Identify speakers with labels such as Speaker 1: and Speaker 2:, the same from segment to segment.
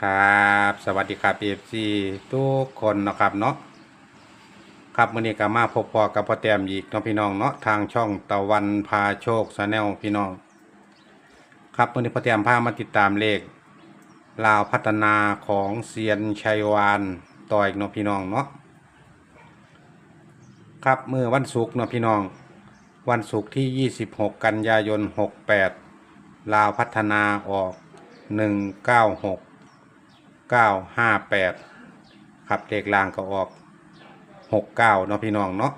Speaker 1: ครับสวัสดีครับเอฟซีทุกคนนะครับเนาะครับมื่อนี้ก็มาพบพอกับพ่อแต้มอีกเนาะพี่น้องเนาะทางช่องตะวันพาโชคชาแนลพี่น้อง ครับมื่อนี้พ่อแต้มพามาติดตามเลขลาวพัฒนาของเซียนชัยวานต่ออีกเนาะพี่น้องเนาะครับเมื่อวันศุกร์เนาะพี่น้อง วันศุกร์ที่ 26 กันยายน 68 ลาวพัฒนาออก 196 958ครับเลขล่างก็ออก69เนาะพี่น้องเนาะ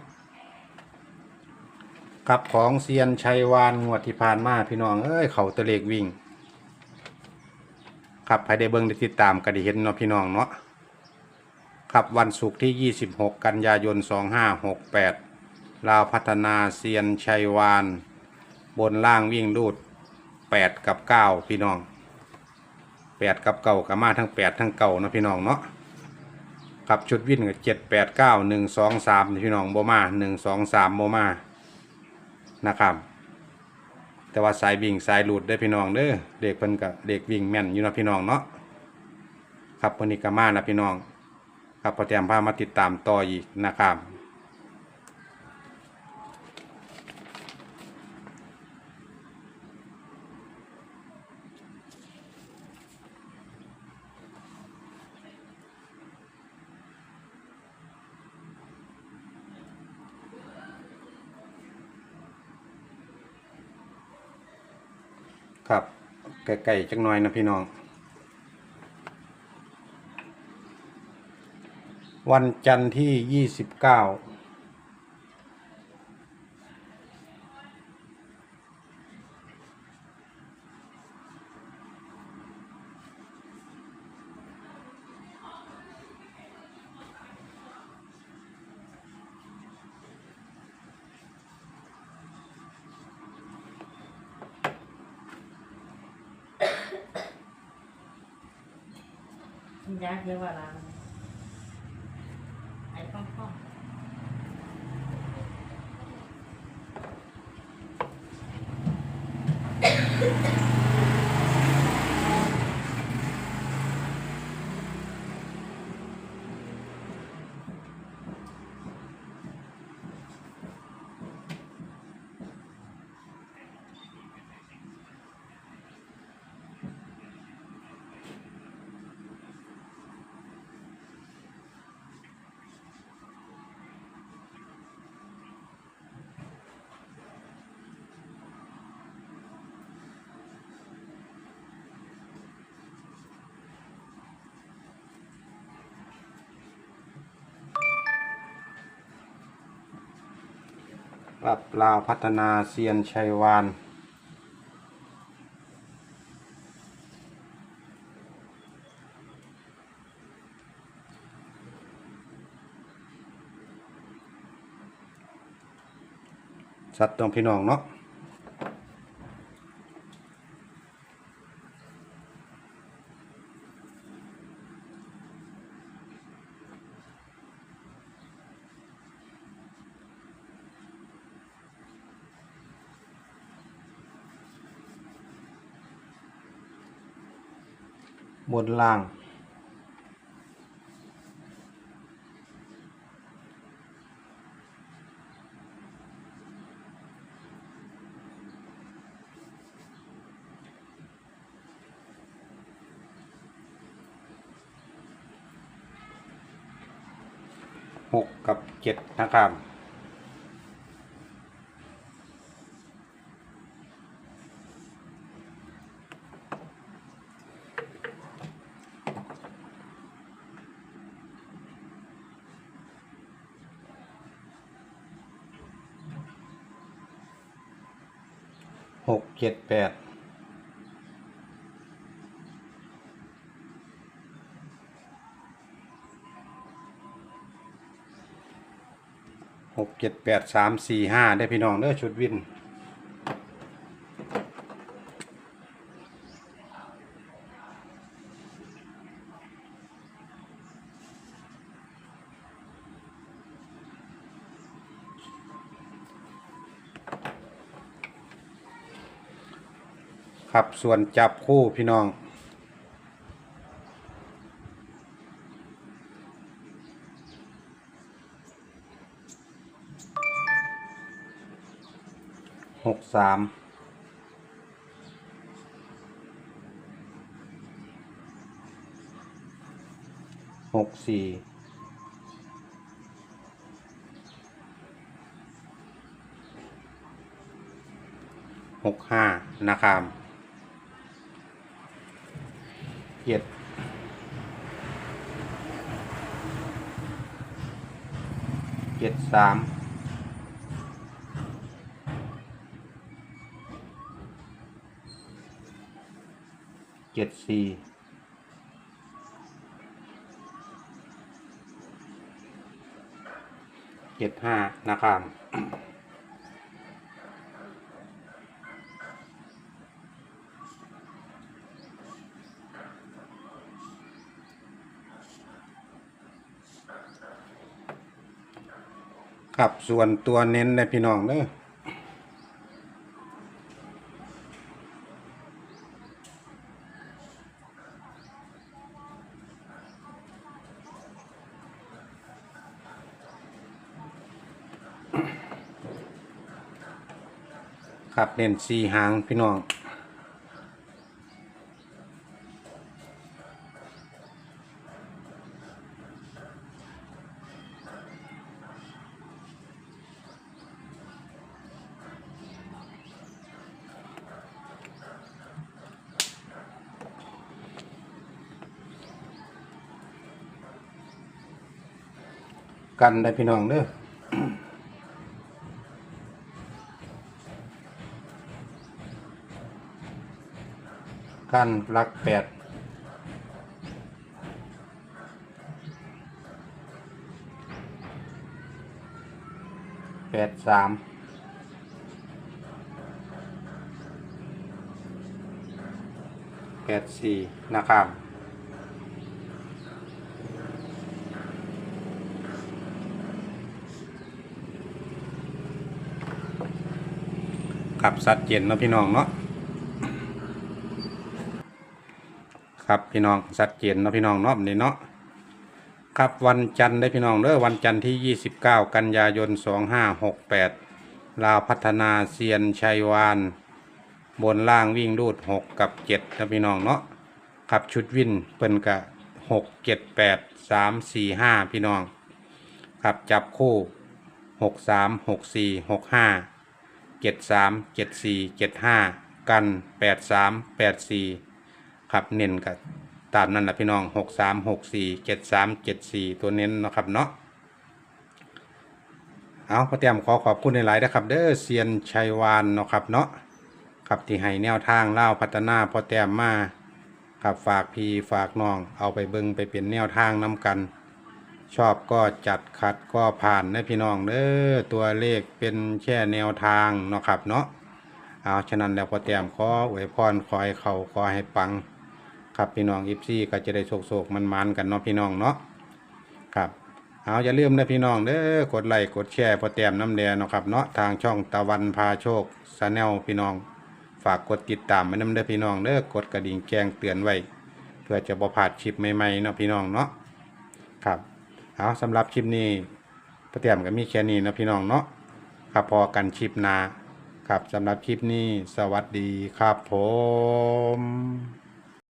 Speaker 1: ครับของเซียนชัยวานงวดที่ผ่านมาพี่น้องเอ้ยเขาตะเลขวิ่งครับใครได้เบิ่งได้ติดตามก็ได้เห็นเนาะพี่น้องเนาะครับวันศุกร์ที่ 26 กันยายน 2568 ลาวพัฒนาเซียนชัยวาน บนล่างวิ่งรูด 8 กับ 9 พี่น้อง แปดกับเก่ากับมาทั้งแปดทั้งเก่านะพี่น้องเนาะกับชุดวิ่งกับเจ็ดแปดเก้าหนึ่งสองสามพี่น้องโบมาหนึ่งสองสามโบมานะครับแต่ว่าสายวิ่งสายหลุดได้อพี่น้องเด้อเด็กเพิ่นกับเด็กวิ่งแม่นอยู่นะพี่น้องเนาะครับวันนี้ก็มานะพี่น้อง ครับพอแตรียมพามาติดตามต่ออีกนะครับ ครับไก่ๆจักหน่อยนะพี่น้อง วันจันทร์ที่ยี่สิบเก้า
Speaker 2: ยักษ์เยอะกว่าเราไอ้ป้องป้อง
Speaker 1: รับลาวพัฒนาเซียนชัยวาน สัตว์ตรงพี่น้องเนาะ บนล่างหกกับเจ็ดนะครับ หกเจ็ดแปดหกเจ็ดแปดสามสี่ห้าได้พี่น้องเด้อชุดวิน ครับส่วนจับคู่พี่น้อง หกสามหกสี่หกห้านะครับ เจ็ดเจ็ดสามเจ็ดสี่เจ็ดห้านะครับ ครับส่วนตัวเน้นนะพี่น้องเด้อครับเน้นสี่หางพี่น้อง กันได้พี่น้องเด้อกันรักแปดแปดสามแปดสี่นะครับ ครับสัดเจนเนาะพี่น้องเนาะครับพี่น้องสัดเจนเนาะพี่น้องเนาะนี่เนาะครับวันจันทร์ได้พี่น้องเด้อวันจันทร์ที่ 29 กันยายน 2568 ลาวพัฒนาเซียนชัยวาน บนล่างวิ่งรูด 6 กับ7นะพี่น้องเนาะครับชุดวินเปิ้นกะ6 7 8 3 4 5 พี่น้องครับจับคู่ 6 3 6 4 6 5 เจ็ดสามเจ็ดสี่เจ็ดห้ากันแปดสามแปดสี่ครับเน้นกับตามนั้นแหละพี่น้องหกสามหกสี่เจ็ดสามเจ็ดสี่ตัวเน้นนะครับเนาะเอาพอเตรียมขอขอบคุณในหลายนะครับเด้อเซียนชัยวานเนาะครับเนาะครับที่ให้แนวทางเล่าพัฒนาพอแต้มมาครับฝากพี่ฝากน้องเอาไปเบิงไปเป็นแนวทางน้กัน ชอบก็จัดขัดก็ผ่านนะพี่น้องเด้อตัวเลขเป็นแค่แนวทางเนาะครับเนาะเอาฉะนั้นแล้วพอแต้มขออวยพรขอให้เขาขอให้ปัง ครับพี่น้องอิฟซี่ก็จะได้โศกๆมันๆกันเนาะพี่น้องเนาะครับเอาอย่าลืมนะพี่น้องเด้อกดไลค์กดแชร์พอแต้มน้ำแดงเนาะครับเนาะทางช่องตะวันพาโชคชาแนลพี่น้อง ฝากกดติดตามไว้น้ำเด้อพี่น้องเด้อกดกระดิ่งแจ้งเตือนไว้ เพื่อจะบ่พลาดคลิปใหม่ๆเนาะพี่น้องเนาะครับ เอาสำหรับคลิปนี้ประเตรียมก็มีแค่นี้นะพี่น้องเนาะครับพอกันคลิปหนาครับสำหรับคลิปนี้สวัสดีครับผม